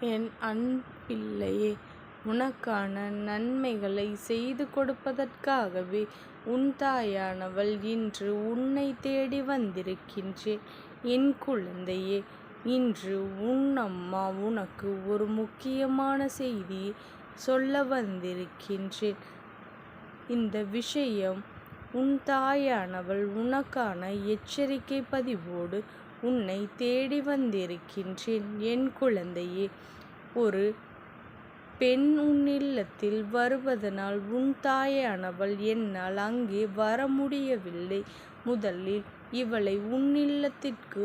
என் அன்பிள்ளையே உனக்கான நன்மைகளை செய்து கொடுப்பதற்காகவே உன் தாயானவள் இன்று உன்னை தேடி வந்திருக்கின்றேன். என் குழந்தையே இன்று உன் அம்மா உனக்கு ஒரு முக்கியமான செய்தியை சொல்ல வந்திருக்கின்றேன். இந்த விஷயம் உன் தாயானவள் உனக்கான எச்சரிக்கை பதிவோடு உன்னை தேடி வந்திருக்கின்றேன். என் குழந்தையே ஒரு பெண் உன்னில்லத்தில் வருவதனால் உன் தாயானவள் என்னால் அங்கே வர முடியவில்லை. முதலில் இவளை உன் இல்லத்திற்கு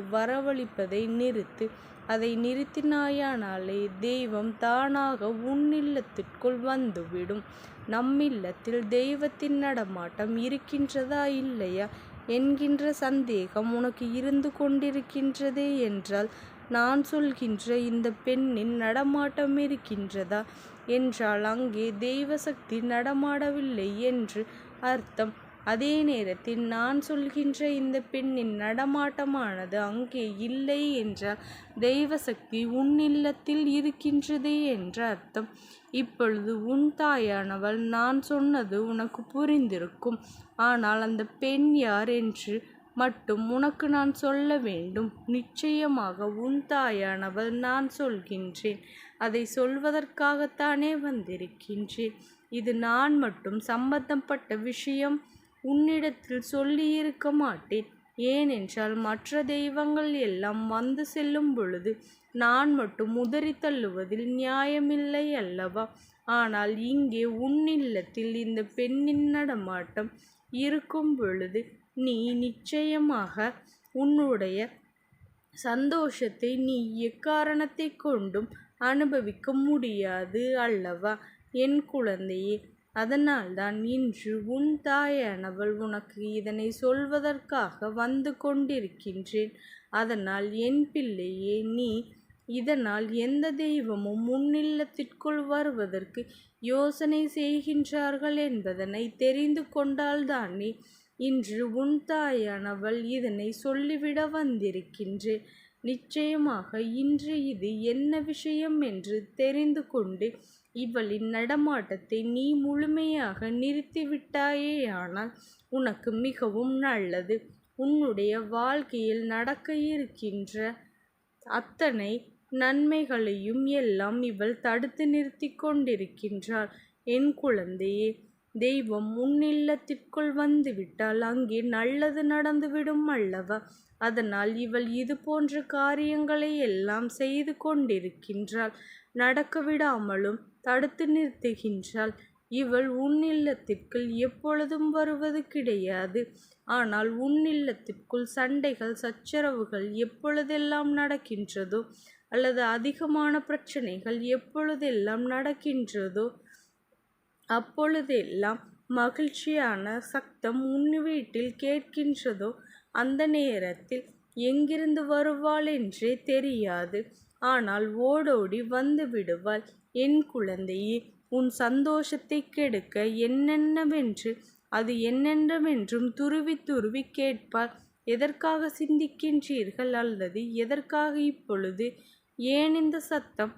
நிறுத்து. அதை நிறுத்தினாயானாலே தெய்வம் தானாக உன் இல்லத்திற்குள் வந்துவிடும். நம்மில்லத்தில் தெய்வத்தின் நடமாட்டம் இருக்கின்றதா இல்லையா என்கின்ற சந்தேகம் உனக்கு இருந்து கொண்டிருக்கின்றதே என்றால் நான் சொல்கின்ற இந்த பெண்ணின் நடமாட்டம் இருக்கின்றதா என்றால் அங்கே தெய்வ சக்தி நடமாடவில்லை என்று அர்த்தம். அதே நேரத்தில் நான் சொல்கின்ற இந்த பெண்ணின் நடமாட்டமானது அங்கே இல்லை என்றால் தெய்வ சக்தி உன் இல்லத்தில் இருக்கின்றது என்ற அர்த்தம். இப்பொழுது உன் தாயானவள் நான் சொன்னது உனக்கு புரிந்திருக்கும். ஆனால் அந்த பெண் யார் என்று மட்டும் உனக்கு நான் சொல்ல வேண்டும். நிச்சயமாக உன் தாயானவள் நான் சொல்கின்றேன். அதை சொல்வதற்காகத்தானே வந்திருக்கின்றேன். இது நான் மட்டும் சம்பந்தப்பட்ட விஷயம் உன்னிடத்தில் சொல்லியிருக்க மாட்டேன். ஏனென்றால் மற்ற தெய்வங்கள் எல்லாம் வந்து செல்லும் பொழுது நான் மட்டும் உதறி தள்ளுவதில் நியாயமில்லை அல்லவா? ஆனால் இங்கே உன் இல்லத்தில் பெண்ணின் நடமாட்டம் இருக்கும் பொழுது நீ நிச்சயமாக உன்னுடைய சந்தோஷத்தை நீ எக்காரணத்தை கொண்டும் அனுபவிக்க முடியாது அல்லவா என் குழந்தையே? அதனால்தான் இன்று உன் தாயானவள் உனக்கு இதனை சொல்வதற்காக வந்து கொண்டிருக்கின்றேன். அதனால் என் பிள்ளையே நீ இதனால் எந்த தெய்வமும் முன்னில்லத்திற்குள் வருவதற்கு யோசனை செய்கின்றார்கள் என்பதனை தெரிந்து கொண்டால்தானே இன்று உன் தாயானவள் இதனை சொல்லிவிட வந்திருக்கின்றேன். நிச்சயமாக இன்று இது என்ன விஷயம் என்று தெரிந்து கொண்டு இவளின் நடமாட்டத்தை நீ முழுமையாக நிறுத்திவிட்டாயேயானால் உனக்கு மிகவும் நல்லது. உன்னுடைய வாழ்க்கையில் நடக்க இருக்கின்ற அத்தனை நன்மைகளையும் எல்லாம் இவள் தடுத்து நிறுத்தி கொண்டிருக்கின்றாள். என் குழந்தையே தெய்வம் உன்னில்லத்திற்குள் வந்துவிட்டால் அங்கே நல்லது நடந்துவிடும் அல்லவா? அதனால் இவள் இது போன்ற காரியங்களை எல்லாம் செய்து கொண்டிருக்கின்றாள். நடக்க விடாமலும் தடுத்து நிறுத்துகின்றாள். இவள் உன் இல்லத்திற்குள் எப்பொழுதும் வருவது கிடையாது. ஆனால் உன் இல்லத்திற்குள் சண்டைகள் சச்சரவுகள் எப்பொழுதெல்லாம் நடக்கின்றதோ அல்லது அதிகமான பிரச்சனைகள் எப்பொழுதெல்லாம் நடக்கின்றதோ அப்பொழுதெல்லாம் மகிழ்ச்சியான சத்தம் உன் வீட்டில் கேட்கின்றதோ அந்த நேரத்தில் எங்கிருந்து வருவாள் என்றே தெரியாது. ஆனால் ஓடோடி வந்துவிடுவாள். என் குழந்தையே உன் சந்தோஷத்தைக் கெடுக்க என்னென்னவென்று அது என்னென்னவென்றும் துருவி துருவி கேட்பாள். எதற்காக சிந்திக்கின்றீர்கள் அல்லது எதற்காக இப்பொழுது ஏன் இந்த சத்தம்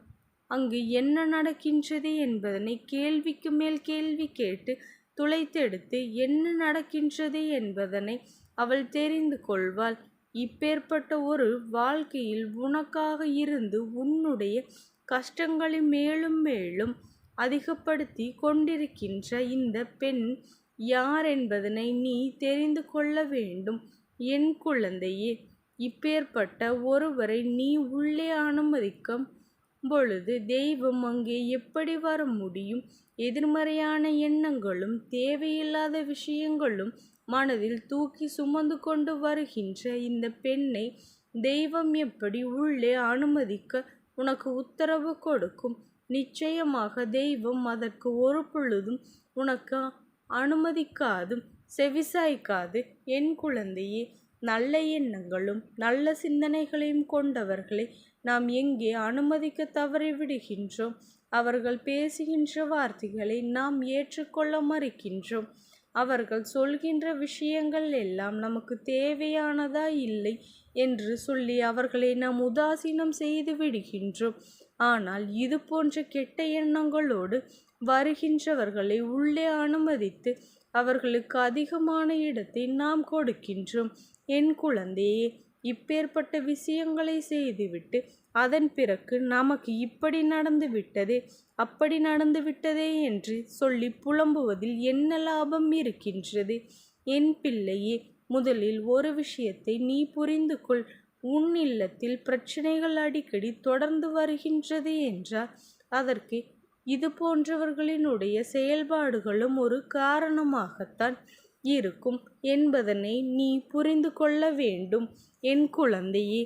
அங்கு என்ன நடக்கின்றது என்பதனை கேள்விக்கு மேல் கேள்வி கேட்டு துளைத்தெடுத்து என்ன நடக்கின்றது என்பதனை அவள் தெரிந்து கொள்வாள். இப்பேற்பட்ட ஒரு வாழ்க்கையில் உனக்காக இருந்து உன்னுடைய கஷ்டங்களை மேலும் மேலும் அதிகப்படுத்தி கொண்டிருக்கின்ற இந்த பெண் யார் என்பதனை நீ தெரிந்து கொள்ள வேண்டும். என் குழந்தையே இப்பேற்பட்ட ஒருவரை நீ உள்ளே அனுமதிக்க பொழுது தெய்வம் அங்கே எப்படி வர முடியும்? எதிர்மறையான எண்ணங்களும் தேவையில்லாத விஷயங்களும் மனதில் தூக்கி சுமந்து கொண்டு வருகின்ற இந்த பெண்ணை தெய்வம் எப்படி உள்ளே அனுமதிக்க உனக்கு உத்தரவு கொடுக்கும்? நிச்சயமாக தெய்வம் அதற்கு ஒரு பொழுதும் உனக்கு அனுமதிக்காது செவிசாய்க்காது. என் குழந்தையே நல்ல எண்ணங்களும் நல்ல சிந்தனைகளையும் கொண்டவர்களை நாம் எங்கே அனுமதிக்கத் தவறிவிடுகின்றோம். அவர்கள் பேசுகின்ற வார்த்தைகளை நாம் ஏற்றுக்கொள்ள மறுக்கின்றோம். அவர்கள் சொல்கின்ற விஷயங்கள் எல்லாம் நமக்கு தேவையானதா இல்லை என்று சொல்லி அவர்களை நாம் உதாசீனம் செய்து விடுகின்றோம். ஆனால் இது போன்ற கெட்ட எண்ணங்களோடு வருகின்றவர்களை உள்ளே அனுமதித்து அவர்களுக்கு அதிகமான இடத்தை நாம் கொடுக்கின்றோம் என் குழந்தையே இப்பேற்பட்ட விஷயங்களை செய்துவிட்டு அதன் பிறகு நமக்கு இப்படி நடந்து விட்டதே அப்படி நடந்து விட்டதே என்று சொல்லி புலம்புவதில் என்ன லாபம் இருக்கின்றது? என் பிள்ளையே முதலில் ஒரு விஷயத்தை நீ புரிந்து கொள். உன் இல்லத்தில் பிரச்சனைகள் அடிக்கடி தொடர்ந்து வருகின்றது என்றால் அதற்கு இது போன்றவர்களினுடைய செயல்பாடுகளும் ஒரு காரணமாகத்தான் இருக்கும் என்பதனை நீ புரிந்து கொள்ள வேண்டும். என் குழந்தையே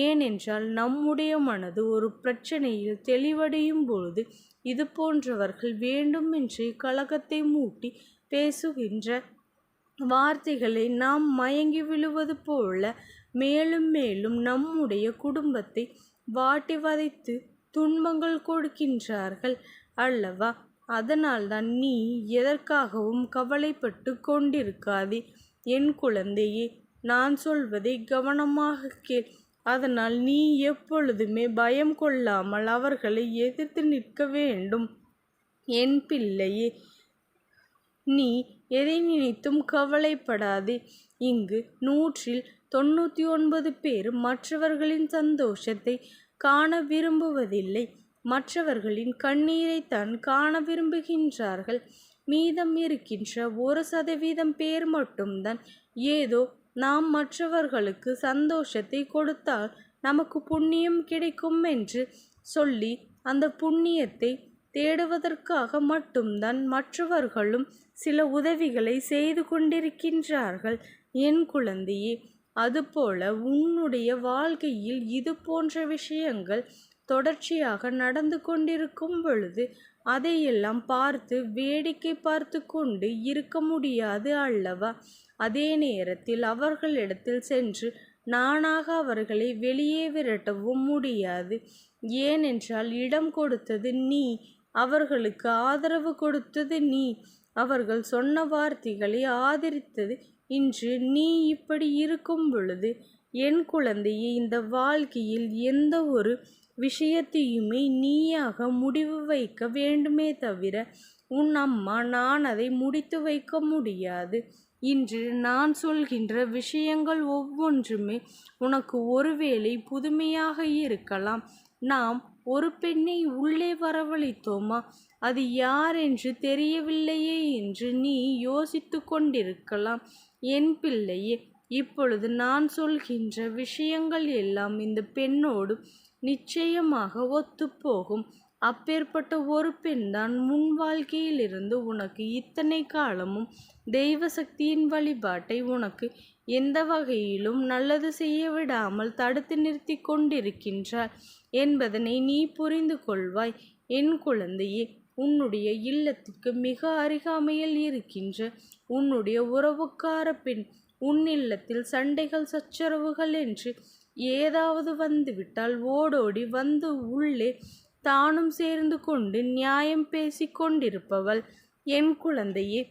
ஏனென்றால் நம்முடைய மனது ஒரு பிரச்சனையில் தெளிவடையும் பொழுது இது போன்றவர்கள் வேண்டுமென்றே கழகத்தை மூட்டி பேசுகின்ற வார்த்தைகளை நாம் மயங்கி விழுவது போல மேலும் மேலும் நம்முடைய குடும்பத்தை வாட்டி வதைத்து துன்பங்கள் கொடுக்கின்றார்கள் அல்லவா? அதனால்தான் நீ எதற்காகவும் கவலைப்பட்டு கொண்டிருக்காதே. என் குழந்தையே நான் சொல்வதை கவனமாக கேள். அதனால் நீ எப்பொழுதுமே பயம் கொள்ளாமல் அவர்களை எதிர்த்து நிற்க வேண்டும். என் பிள்ளையே நீ எதை நினைத்தும் கவலைப்படாதே. இங்கு நூற்றில் தொண்ணூற்றி ஒன்பது பேர் மற்றவர்களின் சந்தோஷத்தை காண விரும்புவதில்லை. மற்றவர்களின் கண்ணீரைத்தான் காண விரும்புகின்றார்கள். மீதம் இருக்கின்ற ஒரு சதவீதம் பேர் மட்டும்தான் ஏதோ நாம் மற்றவர்களுக்கு சந்தோஷத்தை கொடுத்தால் நமக்கு புண்ணியம் கிடைக்கும் என்று சொல்லி அந்த புண்ணியத்தை தேடுவதற்காக மட்டும்தான் மற்றவர்களும் சில உதவிகளை செய்து கொண்டிருக்கின்றார்கள். என் குழந்தையே அதுபோல உன்னுடைய வாழ்க்கையில் இது போன்ற விஷயங்கள் தொடர்ச்சியாக நடந்து கொண்டிருக்கும் பொழுது அதையெல்லாம் பார்த்து வேடிக்கை பார்த்து கொண்டு இருக்க முடியாது அல்லவா? அதே நேரத்தில் அவர்களிடத்தில் சென்று நானாக அவர்களை வெளியே விரட்டவும் முடியாது. ஏனென்றால் இடம் கொடுத்தது நீ அவர்களுக்கு ஆதரவு கொடுத்தது நீ அவர்கள் சொன்ன வார்த்தைகளை ஆதரித்தது இன்று நீ இப்படி இருக்கும் பொழுது என் குழந்தையை இந்த வாழ்க்கையில் எந்த ஒரு விஷயத்தையுமே நீயாக முடிவு வைக்க வேண்டுமே தவிர உன் அம்மா நான் அதை முடித்து வைக்க முடியாது. இன்று நான் சொல்கின்ற விஷயங்கள் ஒவ்வொன்றுமே உனக்கு ஒருவேளை புதுமையாக இருக்கலாம். நாம் ஒரு பெண்ணை உள்ளே வரவழைத்தோமா? அது யார் என்று தெரியவில்லையே என்று நீ யோசித்து கொண்டிருக்கலாம். என் பிள்ளையே இப்பொழுது நான் சொல்கின்ற விஷயங்கள் எல்லாம் இந்த பெண்ணோடு நிச்சயமாக ஒத்துப்போகும். அப்பேற்பட்ட ஒரு பெண்தான் முன் வாழ்க்கையிலிருந்து உனக்கு இத்தனை காலமும் தெய்வ சக்தியின் வழிபாட்டை உனக்கு எந்த வகையிலும் நல்லது செய்ய விடாமல் தடுத்து நிறுத்தி கொண்டிருக்கின்றார் என்பதனை நீ புரிந்து கொள்வாய். என் குழந்தையே உன்னுடைய இல்லத்துக்கு மிக அருகாமையில் இருக்கின்ற உன்னுடைய உறவுக்கார பெண் உன் இல்லத்தில் சண்டைகள் சச்சரவுகள் என்று ஏதாவது வந்துவிட்டால் ஓடோடி வந்து உள்ளே தானும் சேர்ந்து கொண்டு நியாயம் பேசி கொண்டிருப்பவள். என் குழந்தையே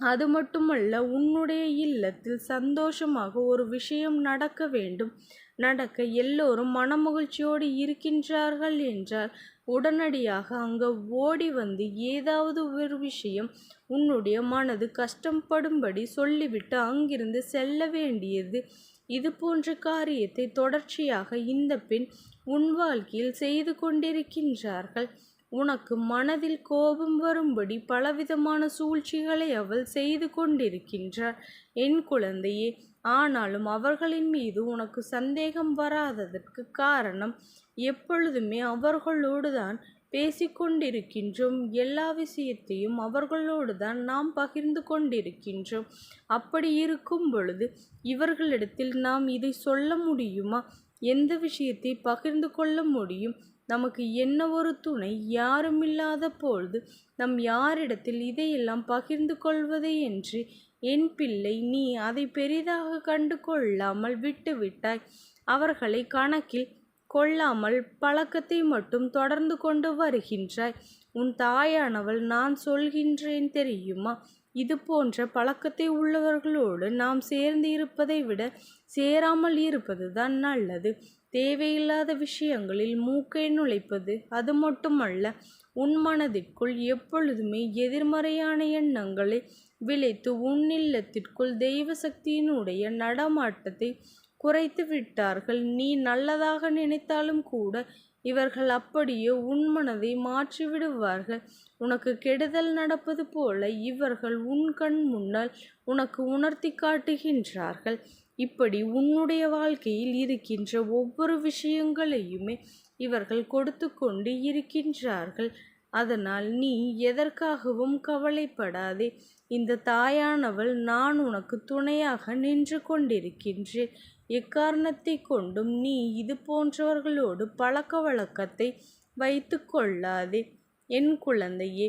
அது மட்டுமல்ல உன்னுடைய இல்லத்தில் சந்தோஷமாக ஒரு விஷயம் நடக்க வேண்டும். நடக்க எல்லோரும் மனமகிழ்ச்சியோடு இருக்கின்றார்கள் என்றால் உடனடியாக அங்கே ஓடி வந்து ஏதாவது ஒரு விஷயம் உன்னுடைய மனது கஷ்டப்படும்படி சொல்லிவிட்டு அங்கிருந்து செல்ல வேண்டியது. இது போன்ற காரியத்தை தொடர்ச்சியாக இந்த பெண் உன் வாழ்க்கையில் செய்து கொண்டிருக்கின்றார்கள். உனக்கு மனதில் கோபம் வரும்படி பலவிதமான சூழ்ச்சிகளை அவள் செய்து கொண்டிருக்கின்றார் என் குழந்தையே ஆனாலும் அவர்களின் மீது உனக்கு சந்தேகம் வராததற்கு காரணம் எப்பொழுதுமே அவர்களோடு தான் பேசிக்கொண்டிருக்கின்றோம். எல்லா விஷயத்தையும் அவர்களோடு தான் நாம் பகிர்ந்து கொண்டிருக்கின்றோம். அப்படி இருக்கும் பொழுது இவர்களிடத்தில் நாம் இதை சொல்ல முடியுமா? எந்த விஷயத்தை பகிர்ந்து கொள்ள முடியும்? நமக்கு என்ன ஒரு துணை? யாருமில்லாத பொழுது நம் யாரிடத்தில் இதையெல்லாம் பகிர்ந்து கொள்வது என்று என் பிள்ளை நீ அதை பெரிதாக கண்டு கொள்ளாமல் விட்டுவிட்டாய். அவர்களை கணக்கில் கொள்ளாமல் பழக்கத்தை மட்டும் தொடர்ந்து கொண்டு வருகின்றாய். உன் தாயானவள் நான் சொல்கின்றேன் தெரியுமா? இது போன்ற பழக்கத்தை உள்ளவர்களோடு நாம் சேர்ந்து இருப்பதை விட சேராமல் இருப்பதுதான் நல்லது. தேவையில்லாத விஷயங்களில் மூக்கை நுழைப்பது அது மட்டுமல்ல உன் மனதிற்குள் எப்பொழுதுமே எதிர்மறையான எண்ணங்களை விளைத்து உன் இல்லத்திற்குள் தெய்வ சக்தியினுடைய நடமாட்டத்தை குறைத்து விட்டார்கள். நீ நல்லதாக நினைத்தாலும் கூட இவர்கள் அப்படியே உன் மனதை மாற்றி விடுவார்கள். உனக்கு கெடுதல் நடப்பது போல இவர்கள் உன் கண் முன்னால் உனக்கு உணர்த்தி காட்டுகின்றார்கள். இப்படி உன்னுடைய வாழ்க்கையில் இருக்கின்ற ஒவ்வொரு விஷயங்களையுமே இவர்கள் கொடுத்து கொண்டு இருக்கின்றார்கள். அதனால் நீ எதற்காகவும் கவலைப்படாதே. இந்த தாயானவள் நான் உனக்கு துணையாக நின்று கொண்டிருக்கின்றேன். எக்காரணத்தை கொண்டும் நீ இது போன்றவர்களோடு பழக்க வழக்கத்தை வைத்து கொள்ளாதே. என் குழந்தையே